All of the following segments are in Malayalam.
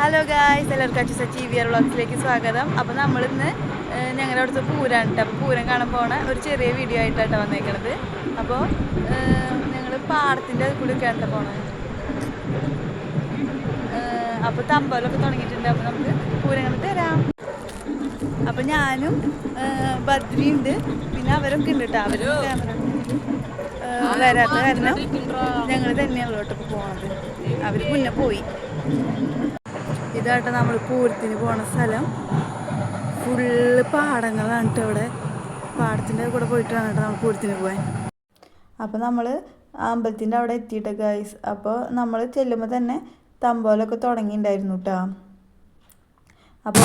ഹലോ ഗായ്സ് എല്ലാവർക്കും അച്ഛൻ സച്ചി വി ആർ വ്ളോഗ്സിലേക്ക് സ്വാഗതം. അപ്പോൾ നമ്മളിന്ന് ഞങ്ങളുടെ അടുത്ത് പൂരം കേട്ടോ അപ്പോൾ പൂരം കാണാൻ പോണ ഒരു ചെറിയ വീഡിയോ ആയിട്ടാണ് വന്നേക്കണത്. അപ്പോൾ ഞങ്ങൾ പാടത്തിന്റെ അത് കൂടി കേട്ടോ പോണത്. അപ്പോൾ തമ്പലൊക്കെ തുടങ്ങിയിട്ടുണ്ട്. അപ്പോൾ നമുക്ക് പൂരം പൂരങ്ങൾ തരാം. അപ്പോൾ ഞാനും ബദ്രിയുണ്ട് പിന്നെ അവരൊക്കെ ഉണ്ട് കേട്ടോ അവരും ക്യാമറ വരാത്ത കാരണം ഞങ്ങൾ തന്നെയാണ് പോണത്. അവർ മുന്നേ പോയി. ഇതായിട്ട് നമ്മൾ പൂരത്തിന് പോണ സ്ഥലം. ഫുള്ള് പാടങ്ങളാണ് കേട്ടോ ഇവിടെ. പാടത്തിന്റെ കൂടെ പോയിട്ടാണ് കേട്ടോ നമ്മൾ പൂരത്തിന് പോകാൻ അപ്പോൾ നമ്മൾ അമ്പലത്തിന്റെ അവിടെ എത്തിയിട്ട് ഗൈസ് അപ്പോൾ നമ്മൾ ചെല്ലുമ്പോൾ തന്നെ തമ്പോലൊക്കെ തുടങ്ങിയിട്ടുണ്ടായിരുന്നു കേട്ടോ അപ്പോൾ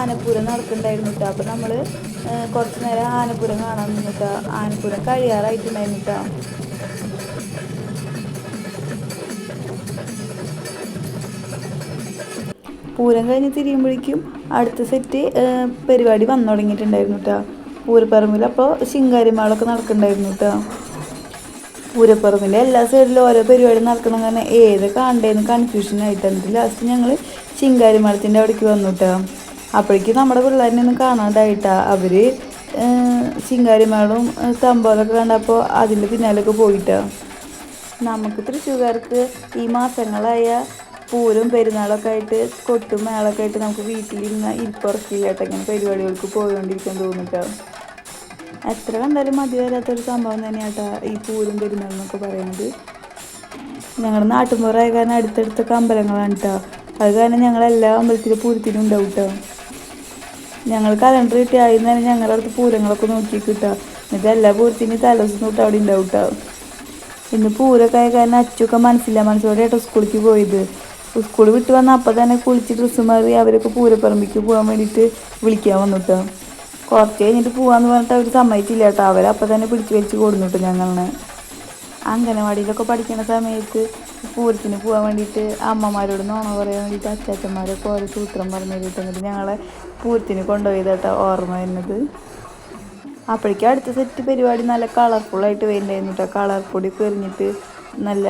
ആനപ്പൂരം നടക്കുന്നുണ്ടായിരുന്നു കേട്ടോ അപ്പോൾ നമ്മൾ കുറച്ച് നേരം ആനപ്പൂരം കാണാൻ നിന്നിട്ടോ ആനപ്പൂരം കഴിയാറായിട്ടുണ്ടായിരുന്നു കേട്ടോ പൂരം കഴിഞ്ഞ് തിരിയുമ്പോഴേക്കും അടുത്ത സെറ്റ് പരിപാടി വന്നു തുടങ്ങിയിട്ടുണ്ടായിരുന്നു കേട്ടോ പൂരപ്പറമ്പിൽ അപ്പോൾ ശിങ്കാരിമാളൊക്കെ നടക്കുന്നുണ്ടായിരുന്നു കേട്ടോ പൂരപ്പറമ്പിന്റെ എല്ലാ സൈഡിലും ഓരോ പരിപാടി നടക്കണം കാരണം ഏത് കാണണ്ടേന്ന് കൺഫ്യൂഷൻ ആയിട്ടുണ്ട് ലാസ്റ്റ് ഞങ്ങൾ ശിങ്കാരിമേളത്തിന്റെ അവിടേക്ക് വന്നു കേട്ടോ അപ്പോഴേക്കും നമ്മുടെ പിള്ളേരെ ഒന്നും കാണാണ്ടായിട്ടാ. അവർ ചിങ്കാരിമേളും തമ്പോലൊക്കെ കണ്ടപ്പോൾ അതിന്റെ പിന്നാലൊക്കെ പോയിട്ടാ. നമുക്ക് തൃശ്ശൂകാർക്ക് ഈ മാസങ്ങളായ പൂരം പെരുന്നാളൊക്കെ ആയിട്ട് കൊട്ടും മേളൊക്കെ ആയിട്ട് നമുക്ക് വീട്ടിലിരുന്ന ഇരിപ്പുറക്കില്ല കേട്ടോ ഇങ്ങനെ പരിപാടികൾക്ക് പോയോണ്ടിരിക്കാൻ തോന്നിട്ടോ. എത്ര കണ്ടാലും മതി വരാത്തൊരു സംഭവം തന്നെയാട്ടോ ഈ പൂരം പെരുന്നാൾ എന്നൊക്കെ പറയുന്നത്. ഞങ്ങളുടെ നാട്ടുമ്പുറമായ കാരണം അടുത്തടുത്തൊക്കെ അമ്പലങ്ങളാണ് കേട്ടോ അത് കാരണം ഞങ്ങളെല്ലാ അമ്പലത്തിലും പൂരത്തിനും ഉണ്ടാവും കേട്ടോ ഞങ്ങൾ കലണ്ടർ കിട്ടി ആദ്യം തന്നെ ഞങ്ങളുടെ പൂരങ്ങളൊക്കെ നോക്കി കിട്ടുക എന്നിട്ട് എല്ലാ പൂരത്തിനും തലേദിവസം തൊട്ട് അവിടെ ഉണ്ടാവും കേട്ടോ ഇന്ന് പൂരൊക്കെ ആയ കാരണം അച്ചൊക്കെ മനസ്സില്ല മനസ്സോടെ ആയിട്ട് സ്കൂളിലേക്ക് പോയത്. സ്കൂൾ വിട്ട് വന്ന അപ്പം തന്നെ കുളിച്ച് ഡ്രസ്സ് മാറി അവരൊക്കെ പൂരപ്പറമ്പിക്ക് പോകാൻ വേണ്ടിയിട്ട് വിളിക്കാൻ വന്നു കുറച്ച് കഴിഞ്ഞിട്ട് പോകാമെന്ന് പറഞ്ഞിട്ട് അവർ സമ്മതിച്ചില്ല കേട്ടോ അവരപ്പം തന്നെ പിടിച്ച് വലിച്ച് കൊടുന്നു കേട്ടോ ഞങ്ങളെ. അംഗനവാടിയിലൊക്കെ പഠിക്കുന്ന സമയത്ത് പൂരത്തിന് പോകാൻ വേണ്ടിയിട്ട് അമ്മമാരോട് നോണ പറയാൻ വേണ്ടിയിട്ട് അച്ചാച്ചന്മാരൊക്കെ ഓരോ സൂത്രം പറഞ്ഞു തന്നിട്ട് ഞങ്ങളെ പൂരത്തിന് കൊണ്ടുപോയത് കേട്ടോ ഓർമ്മ വരുന്നത്. അപ്പോഴേക്കും അടുത്ത സെറ്റ് പരിപാടി നല്ല കളർഫുള്ളായിട്ട് വരുന്നുണ്ടായിരുന്നു കേട്ടോ കളർ പൊടി എറിഞ്ഞിട്ട് നല്ല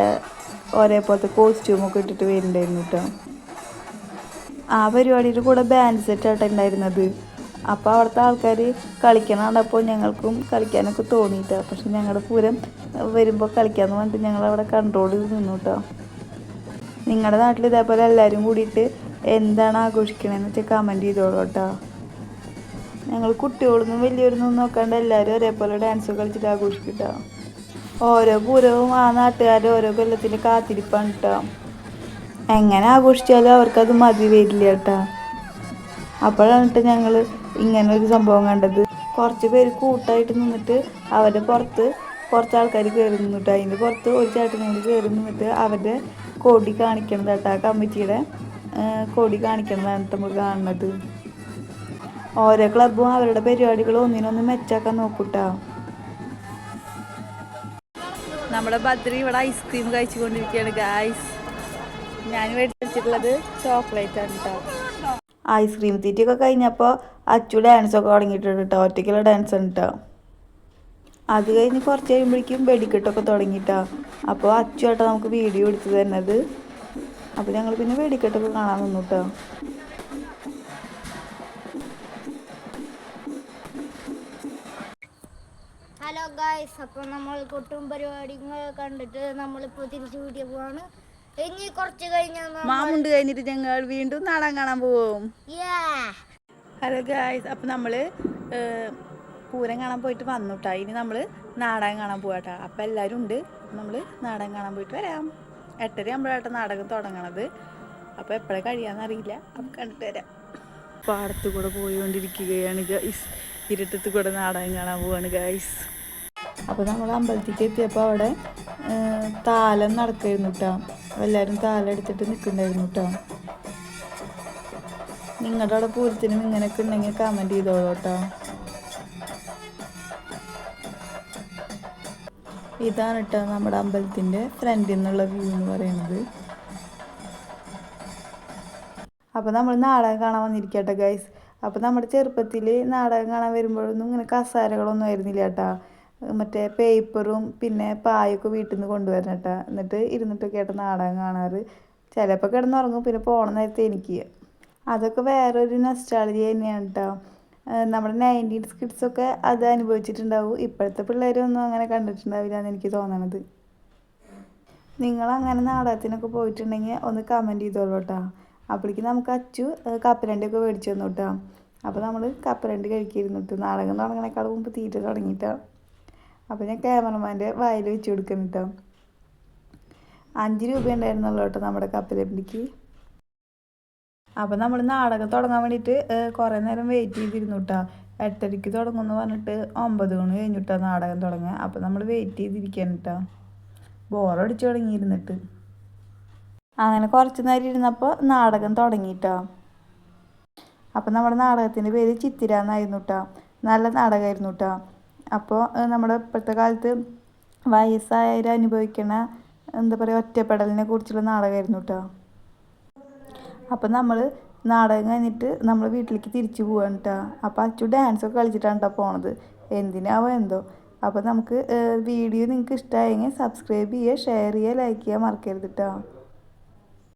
ഒരേപോലത്തെ കോസ്റ്റ്യൂമൊക്കെ ഇട്ടിട്ട് വരുന്നുണ്ടായിരുന്നു കേട്ടോ ആ പരിപാടിയുടെ കൂടെ ബാൻഡ് സെറ്റ് ഉണ്ടായിരുന്നത് അപ്പോൾ അവിടുത്തെ ആൾക്കാർ കളിക്കണ കണ്ടപ്പോൾ ഞങ്ങൾക്കും കളിക്കാനൊക്കെ തോന്നിയിട്ട്. പക്ഷെ ഞങ്ങളുടെ പൂരം വരുമ്പോൾ കളിക്കാമെന്ന് പറഞ്ഞിട്ട് ഞങ്ങളവിടെ കൺട്രോൾ ചെയ്ത് നിന്നു കേട്ടോ നിങ്ങളുടെ നാട്ടിൽ ഇതേപോലെ എല്ലാവരും കൂടിയിട്ട് എന്താണ് ആഘോഷിക്കണതെന്ന് വെച്ചാൽ കമന്റ് ചെയ്തോളൂ കേട്ടോ ഞങ്ങൾ കുട്ടികളൊന്നും വലിയവരൊന്നും നോക്കാണ്ട് എല്ലാവരും ഒരേപോലെ ഡാൻസ് കളിച്ചിട്ട് ആഘോഷിക്കട്ടോ ഓരോ പൂരവും ആ നാട്ടുകാരുടെ ഓരോ കൊല്ലത്തിൽ കാത്തിരിപ്പാണ് കേട്ടോ എങ്ങനെ ആഘോഷിച്ചാലും അവർക്കത് മതി വരില്ല കേട്ടോ അപ്പോഴാണ് കേട്ടോ ഞങ്ങൾ ഇങ്ങനെ ഒരു സംഭവം കണ്ടത്. കുറച്ച് പേര് കൂട്ടായിട്ട് നിന്നിട്ട് അവരുടെ പുറത്ത് കുറച്ച് ആൾക്കാർ കയറി നിന്നിട്ട് അതിന്റെ പുറത്ത് ഒരു ചേട്ടനും കയറി നിന്നിട്ട് അവരുടെ കൊടി കാണിക്കണത് കേട്ടോ ആ കമ്മിറ്റിയുടെ കൊടി കാണിക്കണതാണ് നമ്മൾ കാണുന്നത്. ഓരോ ക്ലബ്ബും അവരുടെ പരിപാടികൾ ഒന്നിനൊന്ന് മെച്ചാക്കാൻ നോക്കൂട്ടാ. നമ്മുടെ ബദ്രി ഇവിടെ ഐസ്ക്രീം കഴിച്ചുകൊണ്ടിരിക്കുകയാണ് ഗായ്സ് ഞാൻ മേടിച്ചിട്ടുള്ളത് ചോക്ലേറ്റ് ആണ് കേട്ടോ ഐസ്ക്രീം തീറ്റയൊക്കെ കഴിഞ്ഞപ്പോൾ അച്ചു ഡാൻസ് ഒക്കെ തുടങ്ങിയിട്ടുണ്ട് കേട്ടോ ഒറ്റയ്ക്കുള്ള ഡാൻസ് ആണ് കേട്ടോ അത് കഴിഞ്ഞ് കുറച്ച് കഴിയുമ്പോഴേക്കും വെടിക്കെട്ടൊക്കെ തുടങ്ങിയിട്ടാ. അപ്പോൾ അച്ചു ചേട്ടാ നമുക്ക് വീഡിയോ എടുത്തു തരുന്നത്. അപ്പോൾ ഞങ്ങൾ പിന്നെ വെടിക്കെട്ടൊക്കെ കാണാൻ നിന്നു കേട്ടോ ഹലോ ഗായ്സ് അപ്പോൾ നമ്മൾ കുട്ടും പരിപാടികൾ കണ്ടിട്ട് നമ്മളിപ്പോൾ തിരിച്ചു വീട്ടിൽ പോവാണ്. ഇനി കുറച്ച് കഴിഞ്ഞാൽ മാമുണ്ട് കഴിഞ്ഞിട്ട് ഞങ്ങൾ വീണ്ടും നാടൻ കാണാൻ പോവും. ഹലോ ഗായ്സ് അപ്പം നമ്മൾ പൂരം കാണാൻ പോയിട്ട് വന്നു കേട്ടോ ഇനി നമ്മൾ നാടകം കാണാൻ പോവാട്ടോ അപ്പം എല്ലാരും ഉണ്ട്. നമ്മൾ നാടകം കാണാൻ പോയിട്ട് വരാം. എട്ടര ആകുമ്പോഴാട്ടോ നാടകം തുടങ്ങണത്. അപ്പോൾ എപ്പോഴാണ് കഴിയാന്നറിയില്ല അപ്പം കണ്ടിട്ട് വരാം. പാടത്ത് കൂടെ പോയിക്കൊണ്ടിരിക്കുകയാണ് ഗൈസ് ഇരുട്ടത്ത് കൂടെ നാടകം കാണാൻ പോവാണ് ഗൈസ് അപ്പോൾ നമ്മൾ അമ്പലത്തിലേക്ക് എത്തിയപ്പോൾ അവിടെ താലം നടക്കായിരുന്നു കേട്ടോ എല്ലാവരും താലെടുത്തിട്ട് നിൽക്കുന്നുണ്ടായിരുന്നു കേട്ടോ നിങ്ങളുടെ അവിടെ പൂരത്തിനും ഇങ്ങനെയൊക്കെ ഉണ്ടെങ്കിൽ കമന്റ് ചെയ്തോളൂ കേട്ടോ ഇതാണ് കേട്ടോ നമ്മുടെ അമ്പലത്തിന്റെ ഫ്രണ്ടിൽ നിന്നുള്ള വ്യൂ എന്ന് പറയുന്നത്. അപ്പോൾ നമ്മൾ നാടകം കാണാൻ വന്നിരിക്കട്ടെ ഗൈസ് അപ്പോൾ നമ്മുടെ ചെറുപ്പത്തിൽ നാടകം കാണാൻ വരുമ്പോഴൊന്നും ഇങ്ങനെ കസാരകളൊന്നും ആയിരുന്നില്ല കേട്ടാ മറ്റേ പേപ്പറും പിന്നെ പായൊക്കെ വീട്ടിൽ നിന്ന് കൊണ്ടുവരണം കേട്ടോ എന്നിട്ട് ഇരുന്നിട്ടൊക്കെ ആയിട്ട് നാടകം കാണാറ്. ചിലപ്പോൾ കിടന്നുറങ്ങും. പിന്നെ പോണ നേരത്തെ എനിക്ക്. അതൊക്കെ വേറൊരു നൊസ്റ്റാളജി തന്നെയാണ് കേട്ടോ നമ്മുടെ നയന്റീൻസ് കിഡ്സൊക്കെ അത് അനുഭവിച്ചിട്ടുണ്ടാവും. ഇപ്പോഴത്തെ പിള്ളേരൊന്നും അങ്ങനെ കണ്ടിട്ടുണ്ടാവില്ല എന്ന് എനിക്ക് തോന്നണത്. നിങ്ങൾ അങ്ങനെ നാടകത്തിനൊക്കെ പോയിട്ടുണ്ടെങ്കിൽ ഒന്ന് കമന്റ് ചെയ്തോളൂ കേട്ടോ അപ്പോഴേക്കും നമുക്ക് അച്ചു കപ്പലണ്ടിയൊക്കെ മേടിച്ചു തന്നു കേട്ടോ അപ്പോൾ നമ്മൾ കപ്പലണ്ടി കഴിക്കായിരുന്നു കേട്ടോ നാടകം തുടങ്ങണേക്കാൾ മുമ്പ് തീറ്റ തുടങ്ങിയിട്ടാ. അപ്പോൾ ഞാൻ ക്യാമറമാന്റെ വായിൽ വെച്ച് കൊടുക്കുന്നു കേട്ടോ അഞ്ച് രൂപ ഉണ്ടായിരുന്നല്ലോ കേട്ടോ നമ്മുടെ കപ്പലപ്പിടിക്ക് അപ്പോൾ നമ്മൾ നാടകം തുടങ്ങാൻ വേണ്ടിയിട്ട് കുറേ നേരം വെയിറ്റ് ചെയ്തിരുന്നു കേട്ടോ എട്ടരയ്ക്ക് തുടങ്ങുമെന്ന് പറഞ്ഞിട്ട് ഒമ്പത് മണി കഴിഞ്ഞു കഴിഞ്ഞിട്ടാ നാടകം തുടങ്ങുക അപ്പോൾ നമ്മൾ വെയിറ്റ് ചെയ്തിരിക്കാൻ കേട്ടോ ബോറടിച്ച് തുടങ്ങിയിരുന്നിട്ട്. അങ്ങനെ കുറച്ച് നേരം ഇരുന്നപ്പോൾ നാടകം തുടങ്ങിയിട്ടോ അപ്പം നമ്മുടെ നാടകത്തിന്റെ പേര് ചിത്തിര എന്നായിരുന്നു കേട്ടോ നല്ല നാടകമായിരുന്നു കേട്ടോ അപ്പോൾ നമ്മുടെ ഇപ്പോഴത്തെ കാലത്ത് വയസ്സായവർ അനുഭവിക്കണ എന്താ പറയുക ഒറ്റപ്പെടലിനെ കുറിച്ചുള്ള നാടകമായിരുന്നു കേട്ടോ അപ്പം നമ്മൾ നാടകം കഴിഞ്ഞിട്ട് നമ്മൾ വീട്ടിലേക്ക് തിരിച്ചു പോവാണ് കേട്ടോ അപ്പോൾ അച്ചു ഡാൻസ് ഒക്കെ കളിച്ചിട്ടാണ് കേട്ടോ പോണത്. എന്തിനാവോ എന്തോ. അപ്പോൾ നമുക്ക് വീഡിയോ നിങ്ങൾക്ക് ഇഷ്ടമായെങ്കിൽ സബ്സ്ക്രൈബ് ചെയ്യുക ഷെയർ ചെയ്യുക ലൈക്ക് ചെയ്യുക മറക്കരുത് കേട്ടോ